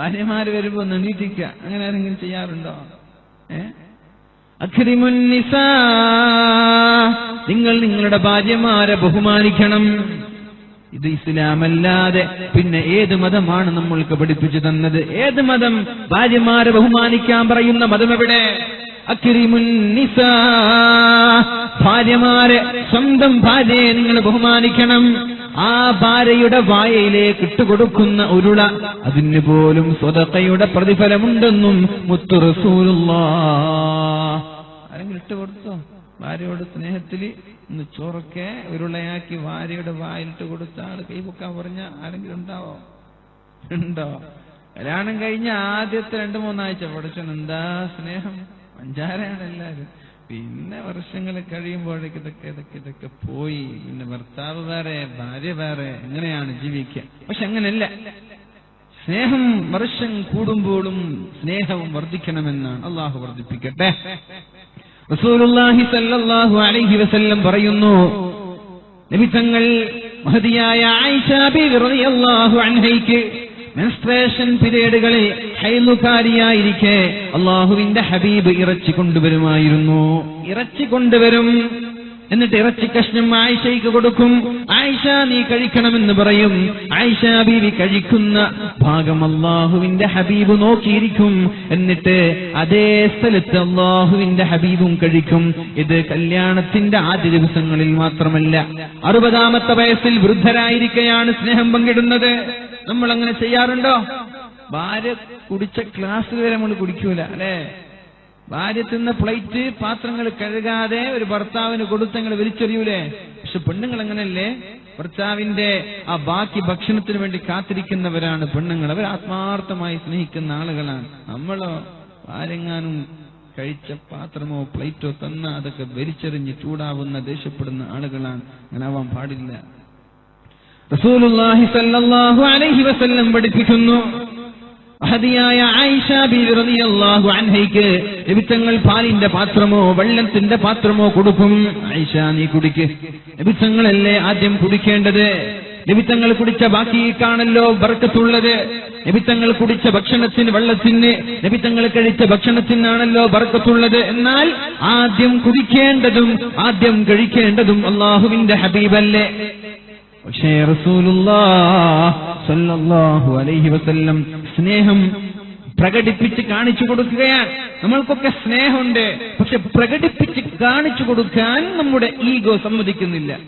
ഭാര്യമാര് വരുമ്പോ ഒന്ന് അങ്ങനെ ആരെങ്കിലും ചെയ്യാറുണ്ടോ? ഏ? അഖിരിമുൻ നിസാ നിങ്ങൾ നിങ്ങളുടെ ഭാര്യമാരെ ബഹുമാനിക്കണം. ഇത് ഇസ്ലാമല്ലാതെ പിന്നെ ഏത് മതമാണ് നമ്മൾക്ക് പഠിപ്പിച്ചു തന്നത്? ഏത് മതം ഭാര്യമാരെ ബഹുമാനിക്കാൻ പറയുന്ന മതം എവിടെ? അഖിരിമുന്നിസ നിസാ ഭാര്യമാരെ സ്വന്തം ഭാര്യയെ നിങ്ങൾ ബഹുമാനിക്കണം. ആ ഭാര്യയുടെ വായയിലേക്ക് ഇട്ടുകൊടുക്കുന്ന ഉരുള അതിന് പോലും സ്വതക്കയുടെ പ്രതിഫലമുണ്ടെന്നും മുത്തു റസൂലുള്ള. ആരെങ്കിലും ഇട്ടുകൊടുത്തോ ഭാര്യയോട് സ്നേഹത്തിൽ ഒന്ന് ചോറൊക്കെ ഉരുളയാക്കി ഭാര്യയുടെ വായിലിട്ട് കൊടുത്താൽ കൈപൊക്കാൻ പറഞ്ഞ ആരെങ്കിലും ഉണ്ടാവോ? ഉണ്ടോ? കല്യാണം കഴിഞ്ഞ ആദ്യത്തെ രണ്ടു മൂന്നാഴ്ച പഠിച്ചു എന്താ സ്നേഹം? പഞ്ചാരയാണ് എല്ലാരും. പിന്നെ വർഷങ്ങൾ കഴിയുമ്പോഴേക്ക് ഇതൊക്കെ ഇതൊക്കെ ഇതൊക്കെ പോയി. പിന്നെ ഭർത്താവ് വേറെ ഭാര്യ വേറെ എങ്ങനെയാണ് ജീവിക്കുക? പക്ഷെ അങ്ങനെയല്ല. സ്നേഹം വർഷം കൂടുമ്പോഴും സ്നേഹവും വർദ്ധിക്കണമെന്നാണ് അള്ളാഹു വർദ്ധിപ്പിക്കട്ടെ. റസൂലുള്ളാഹി സല്ലല്ലാഹു അലൈഹി വസല്ലം പറയുന്നു നബി തങ്ങൾ മഹതിയായ ആയിഷ ബീവി റളിയല്ലാഹു അൻഹയ്ക്ക് മെൻസ്ട്രേഷൻ പീരീഡുകളിൽ ഹൈലുകാരിയായിരിക്കെ അള്ളാഹുവിന്റെ ഹബീബ് ഇറച്ചി കൊണ്ടുവരുമായിരുന്നു. ഇറച്ചി കൊണ്ടുവരും. എന്നിട്ട് ഇറച്ചി കഷ്ണം ആയിഷയ്ക്ക് കൊടുക്കും. ആയിഷ നീ കഴിക്കണമെന്ന് പറയും. ആയിഷ ബീവി കഴിക്കുന്ന ഭാഗം അള്ളാഹുവിന്റെ ഹബീബ് നോക്കിയിരിക്കും. എന്നിട്ട് അതേ സ്ഥലത്ത് അള്ളാഹുവിന്റെ ഹബീബും കഴിക്കും. ഇത് കല്യാണത്തിന്റെ ആദ്യ ദിവസങ്ങളിൽ മാത്രമല്ല അറുപതാമത്തെ വയസ്സിൽ വൃദ്ധരായിരിക്കെയാണ് സ്നേഹം പങ്കിടുന്നത്. നമ്മൾ അങ്ങനെ ചെയ്യാറുണ്ടോ? ഭാര്യ കുടിച്ച ക്ലാസ് വരെ നമ്മൾ കുടിക്കൂല അല്ലേ? ഭാര്യ തിന്ന പ്ലേറ്റ് പാത്രങ്ങൾ കഴുകാതെ ഒരു ഭർത്താവിന് കൊടുത്തങ്ങൾ വലിച്ചെറിയൂലേ? പക്ഷെ പെണ്ണുങ്ങൾ അങ്ങനെയല്ലേ ഭർത്താവിന്റെ ആ ബാക്കി ഭക്ഷണത്തിന് വേണ്ടി കാത്തിരിക്കുന്നവരാണ് പെണ്ണുങ്ങൾ. അവർ ആത്മാർത്ഥമായി സ്നേഹിക്കുന്ന ആളുകളാണ്. നമ്മളോ ആരെങ്ങാനും കഴിച്ച പാത്രമോ പ്ലേറ്റോ തന്ന അതൊക്കെ വലിച്ചെറിഞ്ഞ് ചൂടാവുന്ന ദേഷ്യപ്പെടുന്ന ആളുകളാണ്. അങ്ങനെ ആവാൻ പാടില്ല. റസൂലുള്ളാഹി സല്ലല്ലാഹു അലൈഹി വസല്ലം പഠിപ്പിക്കുന്നു. മഹതിയായ ആയിഷ ബീവി റളിയല്ലാഹു അൻഹയ്ക്ക് എബിത്തങ്ങൾ പാലിന്റെ പാത്രമോ വെള്ളത്തിന്റെ പാത്രമോ കൊടുക്കും. ആയിഷ നീ കുടിക്ക്. എബിത്തങ്ങളല്ലേ ആദ്യം കുടിക്കേണ്ടത്? നബിത്തങ്ങൾ കുടിച്ച ബാക്കിക്കാണല്ലോ ബർക്കത്തുള്ളത്. നബിത്തങ്ങൾ കുടിച്ച ഭക്ഷണത്തിന് വെള്ളത്തിന് നബിത്തങ്ങൾ കഴിച്ച ഭക്ഷണത്തിനാണല്ലോ ബർക്കത്തുള്ളത്. എന്നാൽ ആദ്യം കുടിക്കേണ്ടതും ആദ്യം കഴിക്കേണ്ടതും അള്ളാഹുവിന്റെ ഹബീബല്ലേ. പക്ഷേ റസൂലുല്ലാഹു അലൈഹി വസല്ലം സ്നേഹം പ്രകടിപ്പിച്ച് കാണിച്ചു കൊടുക്കുകയാണ്. നമ്മൾക്കൊക്കെ സ്നേഹമുണ്ട്. പക്ഷെ പ്രകടിപ്പിച്ച് കാണിച്ചു കൊടുക്കാൻ നമ്മുടെ ഈഗോ സമ്മതിക്കുന്നില്ല.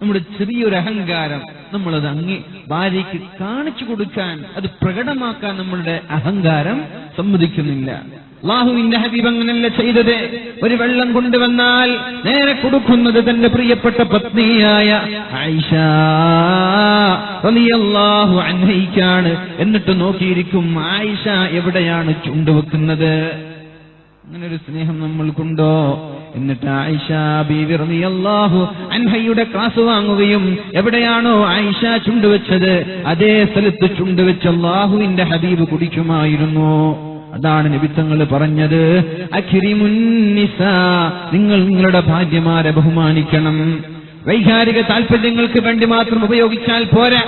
നമ്മുടെ ചെറിയൊരു അഹങ്കാരം നമ്മളത് അങ്ങി ഭാര്യയ്ക്ക് കാണിച്ചു കൊടുക്കാൻ അത് പ്രകടമാക്കാൻ നമ്മളുടെ അഹങ്കാരം സമ്മതിക്കുന്നില്ല. അള്ളാഹുവിന്റെ ഹബീബ് അങ്ങനല്ല ചെയ്തത്. ഒരു വെള്ളം കൊണ്ടുവന്നാൽ നേരെ കൊടുക്കുന്നത് തന്റെ പ്രിയപ്പെട്ട പത്നിയായ ആയിഷാഹു അൻഹയ്ക്കാണ്. എന്നിട്ട് നോക്കിയിരിക്കും ആയിഷ എവിടെയാണ് ചുണ്ടുവെക്കുന്നത്. അങ്ങനെ ഒരു സ്നേഹം നമ്മൾക്കുണ്ടോ? എന്നിട്ട് ആയിഷ ബീവി അൻഹയുടെ ക്ലാസ് വാങ്ങുകയും എവിടെയാണോ ആയിഷ ചുണ്ടുവെച്ചത് അതേ സ്ഥലത്ത് ചുണ്ടുവെച്ച് അള്ളാഹുവിന്റെ ഹബീബ് കുടിക്കുമായിരുന്നു. അതാണ് നിബിത്തങ്ങൾ പറഞ്ഞത്. അഖിരിമുന്നിസ നിങ്ങൾ നിങ്ങളുടെ ഭാര്യമാരെ ബഹുമാനിക്കണം. വൈകാരിക താല്പര്യങ്ങൾക്ക് വേണ്ടി മാത്രം ഉപയോഗിച്ചാൽ പോരാ.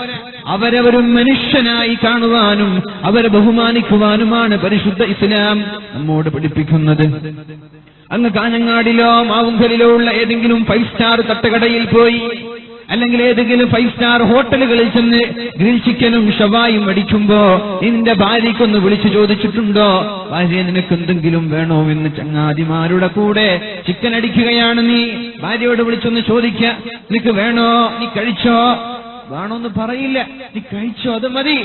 അവരവരും മനുഷ്യനായി കാണുവാനും അവരെ ബഹുമാനിക്കുവാനുമാണ് പരിശുദ്ധ ഇസ്ലാം നമ്മോട് പഠിപ്പിക്കുന്നത്. അങ്ങ് കാഞ്ഞങ്ങാടിലോ മാവുങ്കലിലോ ഉള്ള ഏതെങ്കിലും ഫൈവ് സ്റ്റാർ തട്ടുകടയിൽ പോയി അല്ലെങ്കിൽ ഏതെങ്കിലും ഫൈവ് സ്റ്റാർ ഹോട്ടലുകളിൽ ചെന്ന് ഗ്രിൽ ചിക്കനും ഷവായും അടിക്കുമ്പോ നിന്റെ ഭാര്യയ്ക്കൊന്ന് വിളിച്ചു ചോദിച്ചിട്ടുണ്ടോ? ഭാര്യ നിനക്ക് എന്തെങ്കിലും വേണോ എന്ന് ചങ്ങാതിമാരുടെ കൂടെ ചിക്കൻ അടിക്കുകയാണ് നീ. ഭാര്യയോട് വിളിച്ചൊന്ന് ചോദിക്ക. നിനക്ക് വേണോ? നീ കഴിച്ചോ? വേണോന്ന് പറയില്ല. നീ കഴിച്ചോ? അത് മതി.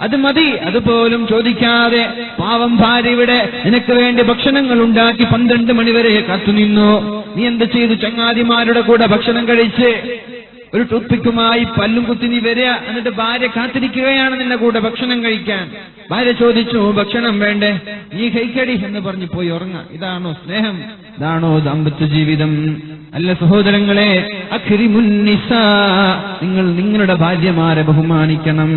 അത് മതി. അതുപോലും ചോദിക്കാതെ പാവം ഭാര്യ ഇവിടെ നിനക്ക് വേണ്ടി ഭക്ഷണങ്ങൾ ഉണ്ടാക്കി പന്ത്രണ്ട് മണിവരെ കാത്തുനിന്നു. നീ എന്ത് ചെയ്തു? ചങ്ങാതിമാരുടെ കൂടെ ഭക്ഷണം കഴിച്ച് ഒരു ടൂത്ത്പിക്കുമായി പല്ലും കുത്തി നീ വരിക എന്നിട്ട് ഭാര്യ കാത്തിരിക്കുകയാണ് നിന്റെ കൂടെ ഭക്ഷണം കഴിക്കാൻ ഭാര്യ ചോദിച്ചു ഭക്ഷണം വേണ്ടേ നീ കഴിക്കടി എന്ന് പറഞ്ഞു പോയി ഉറങ്ങ ഇതാണോ സ്നേഹം ഇതാണോ ദാമ്പത്യ ജീവിതം അല്ല സഹോദരങ്ങളെ അഖിരിമുന്നിസ നിങ്ങൾ നിങ്ങളുടെ ഭാര്യമാരെ ബഹുമാനിക്കണം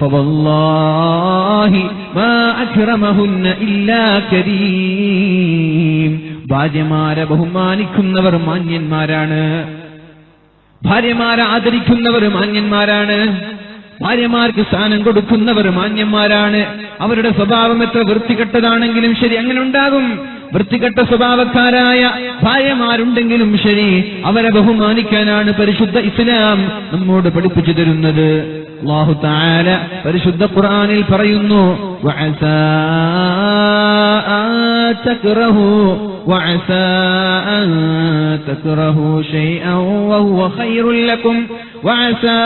فوالله ما أكرمهن إلا كريم ഭാര്യമാരെ ബഹുമാനിക്കുന്നവർ മാന്യന്മാരാണ് ഭാര്യമാരെ ആദരിക്കുന്നവർ മാന്യന്മാരാണ്. ഭാര്യമാർക്ക് സ്ഥാനം കൊടുക്കുന്നവർ മാന്യന്മാരാണ്. അവരുടെ സ്വഭാവം എത്ര വൃത്തികെട്ടതാണെങ്കിലും ശരി അങ്ങനെ ഉണ്ടാകും വൃത്തികെട്ട സ്വഭാവക്കാരായ ഭാര്യമാരുണ്ടെങ്കിലും ശരി അവരെ ബഹുമാനിക്കാനാണ് പരിശുദ്ധ ഇസ്ലാം നമ്മോട് പഠിപ്പിച്ചു തരുന്നത്. അള്ളാഹു താല പരിശുദ്ധ ഖുറാനിൽ പറയുന്നു വഅസാ അൻ തക്റഹു വഅസാ അൻ തക്റഹു ശൈഅൻ വഹുവ ഖൈറുൽ ലക്കും വഅസാ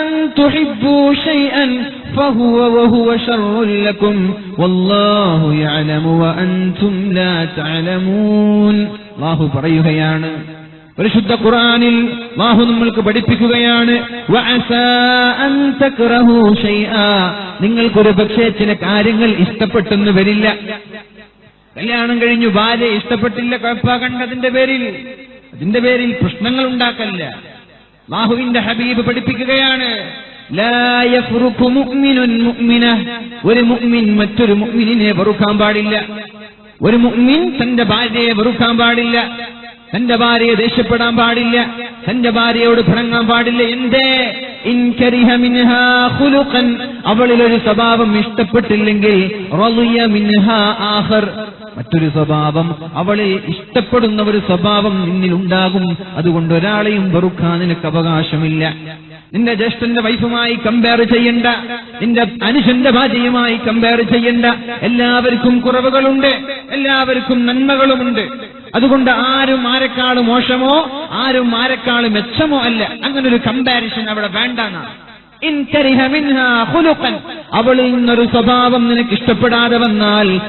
അൻ തുഹിബ്ബു ശൈഅൻ فهو وهو شر لكم والله يعلم وأنتم لا تعلمون الله പറയുകയാണ് പരിശുദ്ധ ഖുർആനിൽ അല്ലാഹു നമ്മൾക്ക് പഠിപ്പിക്കുകയാണ് വഅസാ അൻ തക്റഹു ശൈആ നിങ്ങൾക്കൊരു പക്ഷേ ചില കാര്യങ്ങൾ ഇഷ്ടപ്പെട്ടെന്ന് വരില്ല കല്യാണം കഴിഞ്ഞു ഭാര്യ ഇഷ്ടപ്പെട്ടില്ല കുഴപ്പമാകണ്ടതിന്റെ പേരിൽ. അതിന്റെ പേരിൽ പ്രശ്നങ്ങൾ ഉണ്ടാക്കല്ല ബാഹുവിന്റെ ഹബീബ് പഠിപ്പിക്കുകയാണ് ഒരു മുഗ്മിൻ മറ്റൊരു മുഗ്മിനെ വെറുക്കാൻ പാടില്ല. ഒരു മുഗ്മിൻ തന്റെ ഭാര്യയെ വെറുക്കാൻ പാടില്ല. തന്റെ ഭാര്യയെ ദേഷ്യപ്പെടാൻ പാടില്ല. തന്റെ ഭാര്യയോട് ഭണങ്ങാൻ പാടില്ല. എന്തേ? അവളിൽ സ്വഭാവം ഇഷ്ടപ്പെട്ടില്ലെങ്കിൽ മറ്റൊരു സ്വഭാവം അവളെ ഇഷ്ടപ്പെടുന്ന ഒരു സ്വഭാവം നിന്നിലുണ്ടാകും. അതുകൊണ്ട് ഒരാളെയും വെറുക്കാൻ നിനക്ക് അവകാശമില്ല. നിന്റെ ജ്യേഷ്ഠന്റെ വൈഫുമായി കമ്പയർ ചെയ്യണ്ട. നിന്റെ അനുഷന്റെ ഭാര്യയുമായി കമ്പയർ ചെയ്യണ്ട. എല്ലാവർക്കും കുറവുകളുണ്ട്. എല്ലാവർക്കും നന്മകളുമുണ്ട്. അതുകൊണ്ട് ആരും ആരെക്കാളും മോശമോ ആരും ആരെക്കാളും മെച്ചമോ അല്ല. അങ്ങനെ ഒരു കമ്പാരിസൺ അവിടെ വേണ്ടെന്നാണ്. അവളിൽ നിന്നൊരു സ്വഭാവം നിനക്ക് ഇഷ്ടപ്പെടാതെ വന്നാൽ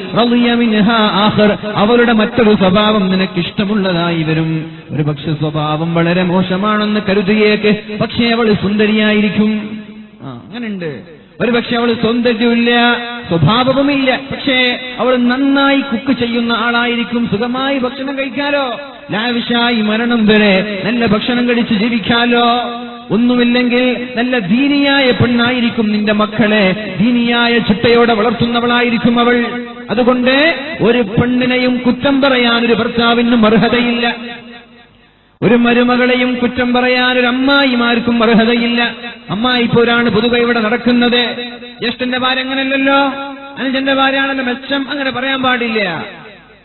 അവളുടെ മറ്റൊരു സ്വഭാവം നിനക്ക് ഇഷ്ടമുള്ളതായി വരും. ഒരു പക്ഷെ സ്വഭാവം വളരെ മോശമാണെന്ന് കരുതിയേക്ക് പക്ഷേ അവൾ സുന്ദരിയായിരിക്കും. അങ്ങനെയുണ്ട്. ഒരു പക്ഷെ അവൾ സൗന്ദര്യമില്ല സ്വഭാവവുമില്ല പക്ഷേ അവൾ നന്നായി കുക്ക് ചെയ്യുന്ന ആളായിരിക്കും. സുഖമായി ഭക്ഷണം കഴിക്കാലോ. ലാവിഷായി മരണം വരെ നല്ല ഭക്ഷണം കഴിച്ച് ജീവിക്കാലോ. ഒന്നുമില്ലെങ്കിൽ നല്ല ദീനിയായ പെണ്ണായിരിക്കും നിന്റെ മക്കളെ. ദീനിയായ ചിട്ടയോടെ വളർത്തുന്നവളായിരിക്കും അവൾ. അതുകൊണ്ട് ഒരു പെണ്ണിനെയും കുറ്റം പറയാൻ ഒരു ഭർത്താവിനും അർഹതയില്ല. ഒരു മരുമകളെയും കുറ്റം പറയാൻ ഒരു അമ്മായിമാർക്കും അർഹതയില്ല. അമ്മായി പോരാണ് പൊതുവെ ഇവിടെ നടക്കുന്നത്. ജ്യേഷ്ഠന്റെ ഭാര്യ അങ്ങനല്ലല്ലോ? അനുജന്റെ ഭാര്യയാണല്ലോ മെച്ചം. അങ്ങനെ പറയാൻ പാടില്ല.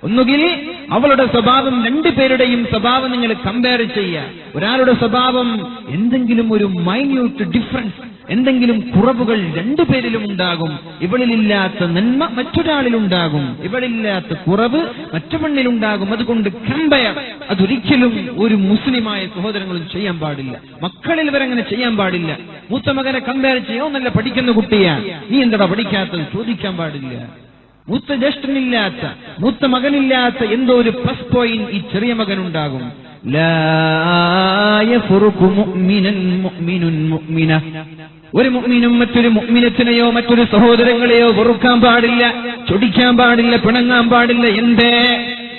ഒന്നുകിൽ അവളുടെ സ്വഭാവം രണ്ടുപേരുടെയും സ്വഭാവം നിങ്ങൾ കമ്പയർ ചെയ്യുക. ഒരാളുടെ സ്വഭാവം എന്തെങ്കിലും ഒരു മൈന്യൂട്ട് ഡിഫറൻസ് എന്തെങ്കിലും കുറവുകൾ രണ്ടുപേരിലും ഉണ്ടാകും. ഇവളിലില്ലാത്ത നന്മ മറ്റൊരാളിലുണ്ടാകും ഇവളില്ലാത്ത കുറവ് മറ്റവണ്ണിലുണ്ടാകും അതുകൊണ്ട് കമ്പയർ അതൊരിക്കലും ഒരു മുസ്ലിമായ സഹോദരങ്ങളും ചെയ്യാൻ പാടില്ല. മക്കളിൽ ഇവരങ്ങനെ ചെയ്യാൻ പാടില്ല. മൂത്ത മകനെ കമ്പയർ ചെയ്യോ നല്ല പഠിക്കുന്ന കുട്ടിയാ. നീ എന്താ പഠിക്കാത്തത്? ചോദിക്കാൻ പാടില്ല. മൂത്ത ജ്യേഷ്ഠനില്ലാത്ത മൂത്ത മകനില്ലാത്ത എന്തോ ഒരു പ്ലസ് പോയിന്റ് ഈ ചെറിയ മകനുണ്ടാകും. ഒരു മുഗ്മിനും മറ്റൊരു മുഗ്മിനത്തിനെയോ മറ്റൊരു സഹോദരങ്ങളെയോ വെറുക്കാൻ പാടില്ല ചൊടിക്കാൻ പാടില്ല പിണങ്ങാൻ പാടില്ല. എന്തേ?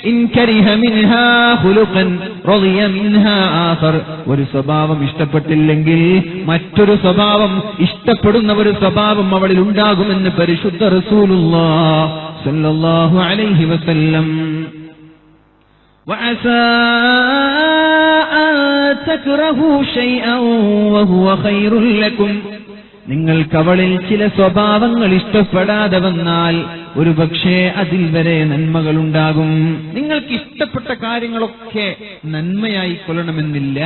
ഇൻ കരിഹ മിൻഹാ ഖുലുഖൻ റളിയ മിൻഹാ ആഖർ ഒരു സ്വഭാവം ഇഷ്ടപ്പെട്ടില്ലെങ്കിൽ മറ്റൊരു സ്വഭാവം ഇഷ്ടപ്പെടുന്ന ഒരു സ്വഭാവം അവളിൽ ഉണ്ടാകുമെന്ന് പരിശുദ്ധ റസൂലുള്ളാഹ് സല്ലല്ലാഹു അലൈഹി വസല്ലം وعسى أن تكرهوا شيئا وهو خير لكم നിങ്ങൾക്ക് അവളിൽ ചില സ്വഭാവങ്ങൾ ഇഷ്ടപ്പെടാതെ വന്നാൽ ഒരു പക്ഷേ അതിൽ വരെ നന്മകളുണ്ടാകും നിങ്ങൾക്ക് ഇഷ്ടപ്പെട്ട കാര്യങ്ങളൊക്കെ നന്മയായി കൊള്ളണമെന്നില്ല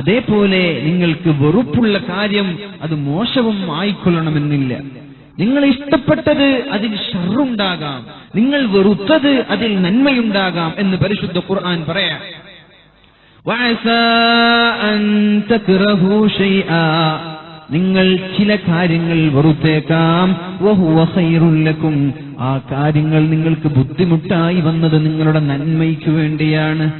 അതേപോലെ നിങ്ങൾക്ക് വെറുപ്പുള്ള കാര്യം അത് മോശവും ആയിക്കൊള്ളണമെന്നില്ല നിങ്ങൾ ഇഷ്ടപ്പെട്ടത് അതിൽ ഷറുണ്ടാകാം നിങ്ങൾ വെറുത്തത് അതിൽ നന്മയുണ്ടാകാം എന്ന് പരിശുദ്ധ ഖുർആൻ പറയാം وعسى أن تكرهوا شيئا നിങ്ങൾ ചില കാര്യങ്ങൾ വെറുത്തേക്കാം. വഹുവഹൈറുല്ലക്കും ആ കാര്യങ്ങൾ നിങ്ങൾക്ക് ബുദ്ധിമുട്ടായി വന്നത് നിങ്ങളുടെ നന്മയ്ക്ക് വേണ്ടിയാണ്.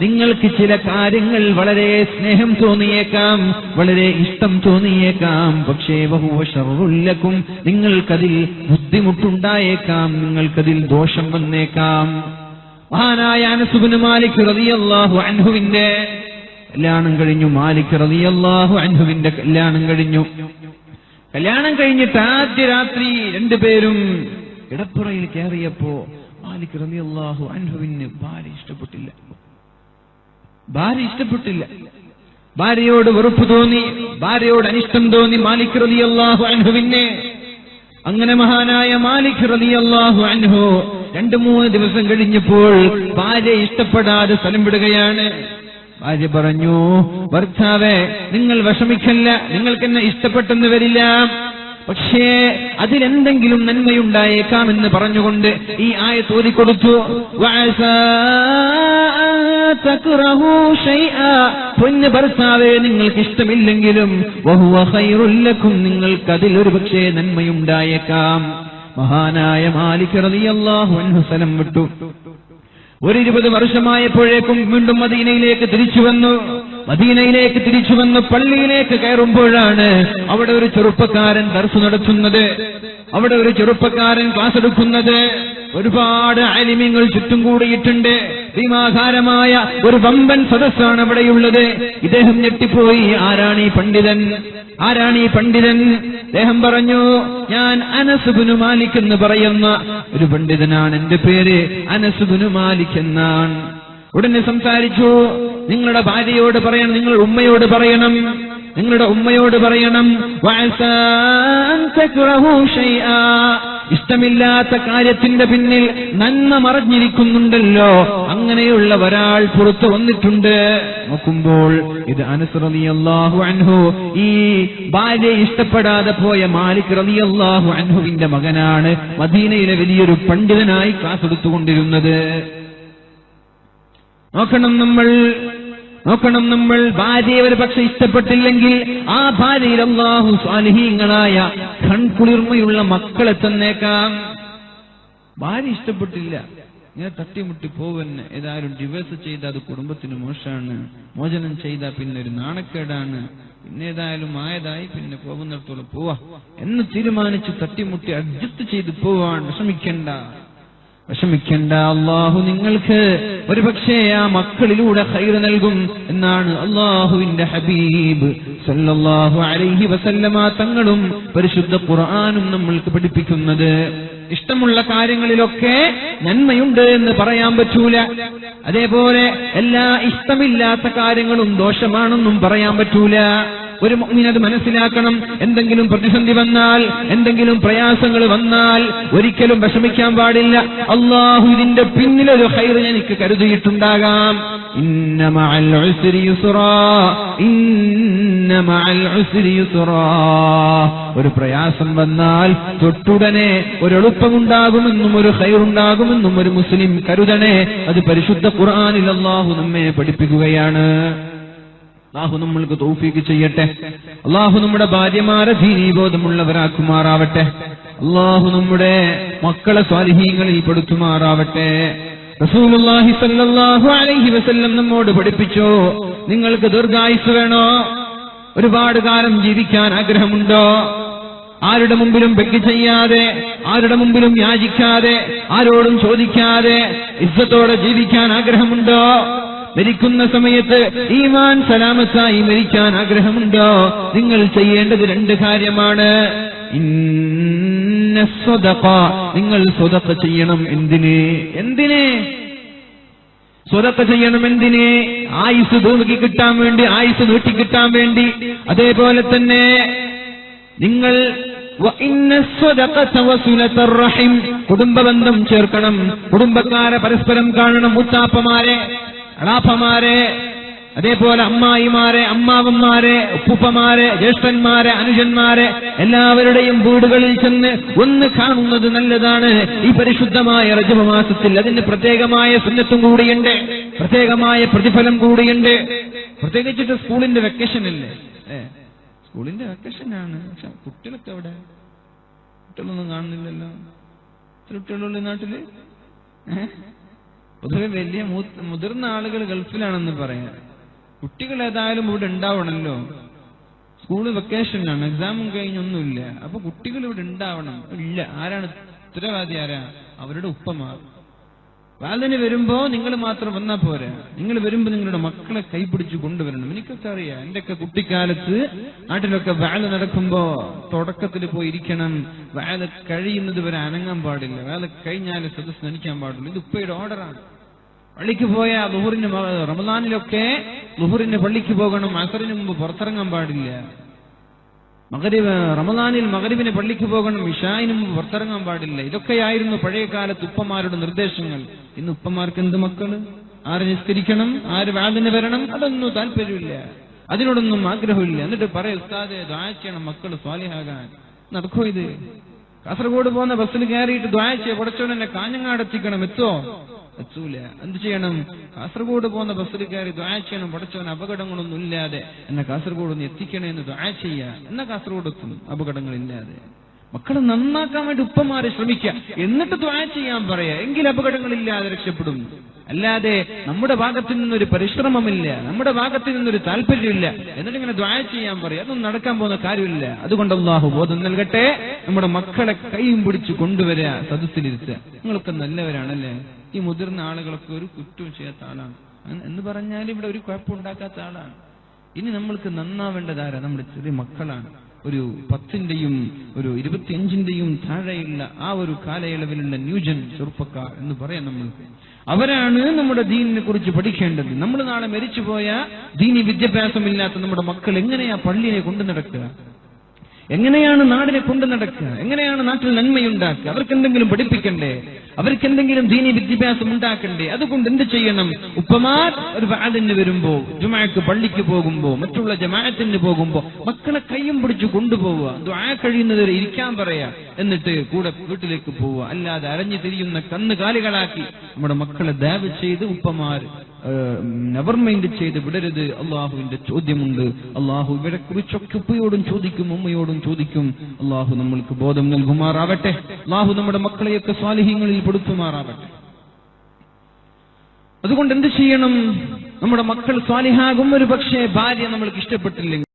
നിങ്ങൾക്ക് ചില കാര്യങ്ങൾ വളരെ സ്നേഹം തോന്നിയേക്കാം വളരെ ഇഷ്ടം തോന്നിയേക്കാം. പക്ഷേ ബഹുവഷറുല്ലക്കും നിങ്ങൾക്കതിൽ ബുദ്ധിമുട്ടുണ്ടായേക്കാം നിങ്ങൾക്കതിൽ ദോഷം വന്നേക്കാം. മഹാനായ അനസുബിന് മാലിക് റതിയല്ലാഹു അൻഹുവിന്റെ കല്യാണം കഴിഞ്ഞു. മാലിക് റതിയല്ലാഹു അൻഹുവിന്റെ കല്യാണം കഴിഞ്ഞു. കല്യാണം കഴിഞ്ഞിട്ട് ആദ്യ രാത്രി രണ്ടുപേരും ഇടപ്പുറയിൽ കയറിയപ്പോ മാലിക് റതിയല്ലാഹു അൻഹുവിന് ഭാര്യ ഇഷ്ടപ്പെട്ടില്ല. ഭാര്യ ഇഷ്ടപ്പെട്ടില്ല. ഭാര്യയോട് വെറുപ്പ് തോന്നി. ഭാര്യയോട് അനിഷ്ടം തോന്നി മാലിക് റതിയല്ലാഹു അൻഹുവിനെ. അങ്ങനെ മഹാനായ മാലിക് റതിയല്ലാഹു അൻഹു രണ്ടു മൂന്ന് ദിവസം കഴിഞ്ഞപ്പോൾ ഭാര്യ ഇഷ്ടപ്പെടാതെ സ്ഥലം വിടുകയാണ്. ഭാര്യ പറഞ്ഞു ഭർത്താവെ നിങ്ങൾ വിഷമിക്കല്ല നിങ്ങൾക്കെന്നെ ഇഷ്ടപ്പെട്ടെന്ന് വരില്ല. പക്ഷേ അതിലെന്തെങ്കിലും നന്മയുണ്ടായേക്കാമെന്ന് പറഞ്ഞുകൊണ്ട് ഈ ആയ തോതിക്കൊടുത്തു പൊന്ന് ഭർത്താവെ നിങ്ങൾക്ക് ഇഷ്ടമില്ലെങ്കിലും വഹുവ ഖൈറുല്ലക്കും നിങ്ങൾക്ക് അതിൽ ഒരു പക്ഷേ നന്മയുണ്ടായേക്കാം. മഹാനായ മാലിക് റളിയല്ലാഹു അൻഹു വിട്ടു. ഒരു ഇരുപത് വർഷമായപ്പോഴേക്കും വീണ്ടും മദീനയിലേക്ക് തിരിച്ചു വന്നു. മദീനയിലേക്ക് തിരിച്ചു വന്ന് പള്ളിയിലേക്ക് കയറുമ്പോഴാണ് അവിടെ ഒരു ചെറുപ്പക്കാരൻ ദർസ് നടത്തുന്നത്. അവിടെ ഒരു ചെറുപ്പക്കാരൻ ക്ലാസ് എടുക്കുന്നത് ഒരുപാട് അലിമ്യങ്ങൾ ചുറ്റും കൂടിയിട്ടുണ്ട്. ഭീമാകാരമായ ഒരു വമ്പൻ സദസ്സാണ് അവിടെയുള്ളത്. ഇദ്ദേഹം ഞെട്ടിപ്പോയി. ആരാണ് ഈ പണ്ഡിതൻ? ആരാണ് ഈ പണ്ഡിതൻ? അദ്ദേഹം പറഞ്ഞു ഞാൻ അനസുബിനു മാലിക് എന്ന് പറയുന്ന ഒരു പണ്ഡിതനാണ്. എന്റെ പേര് അനസുബിനു മാലിക് എന്നാണ്. ഉടനെ സംസാരിച്ചു. നിങ്ങളുടെ ഭാര്യയോട് പറയണം നിങ്ങളുടെ ഉമ്മയോട് പറയണം നിങ്ങളുടെ ഉമ്മയോട് പറയണം. ഇഷ്ടമില്ലാത്ത കാര്യത്തിന്റെ പിന്നിൽ നന്മ മറഞ്ഞിരിക്കുന്നുണ്ടല്ലോ. അങ്ങനെയുള്ള ഒരാൾ പുറത്തു വന്നിട്ടുണ്ട്. നോക്കുമ്പോൾ ഇത് അനസ് റളിയല്ലാഹു അൻഹു ഈ ഭാര്യ ഇഷ്ടപ്പെടാതെ പോയ മാലിക് റളിയല്ലാഹു അൻഹുവിന്റെ മകനാണ് മദീനയിലെ വലിയൊരു പണ്ഡിതനായി ക്ലാസ് എടുത്തുകൊണ്ടിരുന്നത്. നോക്കണം നമ്മൾ നോക്കണം നമ്മൾ. ഭാര്യയെ ഒരു പക്ഷെ ഇഷ്ടപ്പെട്ടില്ലെങ്കിൽ ആ ഭാര്യയിൽ അള്ളാഹു സ്വാലിഹീങ്ങളായ കൺകുളിർമയുള്ള മക്കളെ തന്നേക്കാം. ഭാര്യ ഇഷ്ടപ്പെട്ടില്ല. ഇങ്ങനെ തട്ടിമുട്ടി പോവന്നെ ഏതായാലും ഡിവേഴ്സ് ചെയ്ത അത് കുടുംബത്തിന് മോശമാണ്. മോചനം ചെയ്ത പിന്നെ ഒരു നാണക്കേടാണ്. പിന്നെ ഏതായാലും ആയതായി പിന്നെ പോകുന്നിടത്തോളം പോവാ. എന്ന് തീരുമാനിച്ച് തട്ടിമുട്ടി അഡ്ജസ്റ്റ് ചെയ്ത് പോവാൻ വിഷമിക്കണ്ട. വിഷമിക്കണ്ട അള്ളാഹു നിങ്ങൾക്ക് ഒരുപക്ഷേ ആ മക്കളിലൂടെ ഹൈർ നൽകും എന്നാണ് അള്ളാഹുവിന്റെ ഹബീബ്. സല്ലല്ലാഹു അലൈഹി വസല്ലമ തങ്ങളും പരിശുദ്ധ ഖുർആാനും നമ്മൾക്ക് പഠിപ്പിക്കുന്നത്. ഇഷ്ടമുള്ള കാര്യങ്ങളിലൊക്കെ നന്മയുണ്ട് എന്ന് പറയാൻ പറ്റൂല. അതേപോലെ എല്ലാ ഇഷ്ടമില്ലാത്ത കാര്യങ്ങളും ദോഷമാണെന്നും പറയാൻ പറ്റൂല. ഒരു മുഅ്മിൻ അത് മനസ്സിലാക്കണം. എന്തെങ്കിലും പ്രതിസന്ധി വന്നാൽ എന്തെങ്കിലും പ്രയാസങ്ങൾ വന്നാൽ ഒരിക്കലും വിഷമിക്കാൻ പാടില്ല. അള്ളാഹു ഇതിന്റെ പിന്നിലൊരു ഹൈർ എനിക്ക് കരുതിയിട്ടുണ്ടാകാം. ഒരു പ്രയാസം വന്നാൽ തൊട്ടുടനെ ഒരു എളുപ്പമുണ്ടാകുമെന്നും ഒരു ഹൈറുണ്ടാകുമെന്നും ഒരു മുസ്ലിം കരുതണേ. അത് പരിശുദ്ധ ഖുർആനിൽ നമ്മെ പഠിപ്പിക്കുകയാണ്. അള്ളാഹു നമ്മൾക്ക് തൗഫീക്ക് ചെയ്യട്ടെ. അള്ളാഹു നമ്മുടെ ഭാര്യമാരെ ദീനീബോധമുള്ളവരാക്കുമാറാവട്ടെ. അള്ളാഹു നമ്മുടെ മക്കളെ സ്വാലിഹീങ്ങളിൽ പെടുത്തുമാറാവട്ടെ. റസൂലുള്ളാഹി സല്ലല്ലാഹു അലൈഹി വസല്ലം നമ്മോട് പഠിപ്പിച്ചോ നിങ്ങൾക്ക് ദീർഘായുസ് വേണോ? ഒരുപാട് കാലം ജീവിക്കാൻ ആഗ്രഹമുണ്ടോ? ആരുടെ മുമ്പിലും ബെഗ് ചെയ്യാതെ ആരുടെ മുമ്പിലും യാചിക്കാതെ ആരോടും ചോദിക്കാതെ ഇസ്സത്തോടെ ജീവിക്കാൻ ആഗ്രഹമുണ്ടോ? മരിക്കുന്ന സമയത്ത് ഈമാൻ സലാമത്തായി മരിക്കാൻ ആഗ്രഹമുണ്ടോ? നിങ്ങൾ ചെയ്യേണ്ടത് രണ്ട് കാര്യമാണ്. ഇന്ന. നിങ്ങൾ സ്വതപ്പ ചെയ്യണം എന്തിന്? എന്തിന്? സ്വതപ്പ ചെയ്യണം എന്തിന്? ആയുസ് തൂക്കി കിട്ടാൻ വേണ്ടി ആയുസ് നീട്ടി കിട്ടാൻ വേണ്ടി. അതേപോലെ തന്നെ നിങ്ങൾ കുടുംബബന്ധം ചേർക്കണം. കുടുംബക്കാരെ പരസ്പരം കാണണം മുത്താപ്പമാരെ. അളാപ്പമാരെ അതേപോലെ അമ്മായിമാരെ അമ്മാവന്മാരെ ഉപ്പുപ്പമാരെ ജ്യേഷ്ഠന്മാരെ അനുജന്മാരെ എല്ലാവരുടെയും വീടുകളിൽ ചെന്ന് ഒന്ന് കാണുന്നത് നല്ലതാണ്. ഈ പരിശുദ്ധമായ രജപമാസത്തിൽ അതിന് പ്രത്യേകമായ സുന്നത്തും കൂടിയുണ്ട്. പ്രത്യേകമായ പ്രതിഫലം കൂടിയുണ്ട്. പ്രത്യേകിച്ചിട്ട് സ്കൂളിന്റെ വെക്കേഷൻ അല്ലേ? സ്കൂളിന്റെ വെക്കേഷനാണ് പക്ഷെ കുട്ടികളൊക്കെ അവിടെ കുട്ടികളൊന്നും കാണുന്നില്ലല്ലോ. എത്ര കുട്ടികളുള്ള നാട്ടിൽ? പൊതുവെ വലിയ മുതിർന്ന ആളുകൾ ഗൾഫിലാണെന്ന് പറയാം. കുട്ടികൾ ഏതായാലും ഇവിടെ ഉണ്ടാവണമല്ലോ സ്കൂൾ വെക്കേഷനാണ് എക്സാമും കഴിഞ്ഞൊന്നുമില്ല. അപ്പൊ കുട്ടികൾ ഇവിടെ ഉണ്ടാവണം. ഇല്ല ആരാണ് ഉത്തരവാദി ആരാ? അവരുടെ ഉപ്പമാർ. വാലിന് വരുമ്പോ നിങ്ങൾ മാത്രം വന്നാ പോരാ. നിങ്ങൾ വരുമ്പോ നിങ്ങളുടെ മക്കളെ കൈപിടിച്ച് കൊണ്ടുവരണം. എനിക്കൊക്കെ അറിയാം എന്റെയൊക്കെ കുട്ടിക്കാലത്ത് നാട്ടിലൊക്കെ വാൽ നടക്കുമ്പോ തുടക്കത്തിൽ പോയി ഇരിക്കണം വാൽ കഴിയുന്നത് വരെ അനങ്ങാൻ പാടില്ല. വാൽ കഴിഞ്ഞാൽ സദസ് നനിക്കാൻ പാടില്ല. ഇത് ഉപ്പയുടെ ഓർഡറാണ്. പള്ളിക്ക് പോയ ലുഹുറിന് റമദാനിലൊക്കെ ലുഹുറിന് പള്ളിക്ക് പോകണം. അസറിന് മുമ്പ് പുറത്തിറങ്ങാൻ പാടില്ല. മകരിബ് റമദാനിൽ മകരിബിന് പള്ളിക്ക് പോകണം ഇഷായിനും പുറത്തിറങ്ങാൻ പാടില്ല. ഇതൊക്കെയായിരുന്നു പഴയ കാലത്ത് ഉപ്പമാരുടെ നിർദ്ദേശങ്ങൾ. ഇന്ന് ഉപ്പമാർക്ക് എന്ത് മക്കൾ? ആര് നിസ്കരിക്കണം? ആര് വാദിന് വരണം? അതൊന്നും താല്പര്യമില്ല. അതിനോടൊന്നും ആഗ്രഹമില്ല. എന്നിട്ട് പറയ ഉസ്താദെ ദ്വായ ചെയ്യണം മക്കൾ സ്വാലിഹാകാൻ. നടക്കോ ഇത്? കാസർഗോഡ് പോകുന്ന ബസ്സിൽ കയറിയിട്ട് ദ്വായ ചെയ്യ പടച്ചോനെ കാഞ്ഞങ്ങാട് എത്തിക്കണം എത്തോ എത്തൂല എന്ത് ചെയ്യണം? കാസർഗോഡ് പോകുന്ന ബസ്സിൽ കയറി ദ്വായ ചെയ്യണം പഠിച്ചവൻ അപകടങ്ങളൊന്നും ഇല്ലാതെ എന്നെ കാസർഗോഡ് ഒന്ന് എത്തിക്കണേ എന്ന് ദ്വാ ചെയ്യാ. എന്നാ കാസർഗോഡ് എത്തും? അപകടങ്ങളില്ലാതെ. മക്കളെ നന്നാക്കാൻ വേണ്ടി ഉപ്പമാരെ ശ്രമിക്കുക എന്നിട്ട് ദ്വാ ചെയ്യാൻ പറയാ. എങ്കിൽ അപകടങ്ങളില്ലാതെ രക്ഷപ്പെടും. അല്ലാതെ നമ്മുടെ ഭാഗത്തു നിന്നൊരു പരിശ്രമമില്ല. നമ്മുടെ ഭാഗത്തു നിന്നൊരു താല്പര്യമില്ല. എന്നിട്ട് ഇങ്ങനെ ദ്വായ ചെയ്യാൻ പറയാ. അതൊന്നും നടക്കാൻ പോകുന്ന കാര്യമില്ല. അതുകൊണ്ട് അള്ളാഹു ബോധം നൽകട്ടെ. നമ്മുടെ മക്കളെ കൈയും പിടിച്ച് കൊണ്ടുവരിക സദസ്സിലിരുത്തുക. നിങ്ങളൊക്കെ നല്ലവരാണല്ലേ? ഈ മുതിർന്ന ആളുകളൊക്കെ ഒരു കുറ്റവും ചെയ്യാത്ത ആളാണ്. എന്ന് പറഞ്ഞാൽ ഇവിടെ ഒരു കുഴപ്പമുണ്ടാക്കാത്ത ആളാണ്. ഇനി നമ്മൾക്ക് നന്നാവേണ്ടതാരാ നമ്മുടെ ചെറിയ മക്കളാണ്. ഒരു പത്തിന്റെയും ഒരു ഇരുപത്തിയഞ്ചിന്റെയും താഴെയുള്ള ആ ഒരു കാലയളവിലുള്ള ന്യൂജൻ ചെറുപ്പക്കാർ എന്ന് പറയാം നമ്മൾക്ക് അവരാണ് നമ്മുടെ ദീനിനെ കുറിച്ച് പഠിക്കേണ്ടത്. നമ്മൾ നാളെ മരിച്ചുപോയ ദീനി വിദ്യാഭ്യാസമില്ലാത്ത നമ്മുടെ മക്കൾ എങ്ങനെയാ പള്ളിയെ കൊണ്ടു നടക്കുക? എങ്ങനെയാണ് നാടിനെ കൊണ്ടു നടക്കുക? എങ്ങനെയാണ് നാട്ടിൽ നന്മയുണ്ടാക്കുക? അവർക്ക് എന്തെങ്കിലും പഠിപ്പിക്കണ്ടേ? അവർക്ക് എന്തെങ്കിലും ദീനി വിദ്യാഭ്യാസം ഉണ്ടാക്കണ്ടേ? അതുകൊണ്ട് എന്ത് ചെയ്യണം? ഉപ്പമാർ ഒരു വാദിന് വരുമ്പോ ജുമാക്ക് പള്ളിക്ക് പോകുമ്പോ മറ്റുള്ള ജമാഅത്തിന് പോകുമ്പോ മക്കളെ കയ്യും പിടിച്ച് കൊണ്ടുപോവുക. ദ്വാ കഴിയുന്നവരെ ഇരിക്കാൻ പറയാ. എന്നിട്ട് കൂടെ വീട്ടിലേക്ക് പോവുക. അല്ലാതെ അരഞ്ഞു തിരിയുന്ന കന്ന് കാലികളാക്കി നമ്മുടെ മക്കളെ ദയവ് ചെയ്ത് ഉപ്പമാർ നെവർ മൈൻഡ് ചെയ്ത് വിടരുത്. അള്ളാഹുവിന്റെ ചോദ്യമുണ്ട്. അള്ളാഹു ഇവരെ കുറിച്ചൊക്കെ ഉപ്പയോടും ചോദിക്കും ഉമ്മയോടും ചോദിക്കും. അള്ളാഹു നമ്മൾക്ക് ബോധം നൽകുമാറാവട്ടെ. അള്ളാഹു നമ്മുടെ മക്കളെയൊക്കെ സ്വാലിഹ്യങ്ങളിൽ പെടുത്തുമാറാവട്ടെ. അതുകൊണ്ട് എന്ത് ചെയ്യണം? നമ്മുടെ മക്കൾ സ്വാലിഹാകും ഒരു പക്ഷേ ഭാര്യ നമ്മൾക്ക് ഇഷ്ടപ്പെട്ടില്ലെങ്കിൽ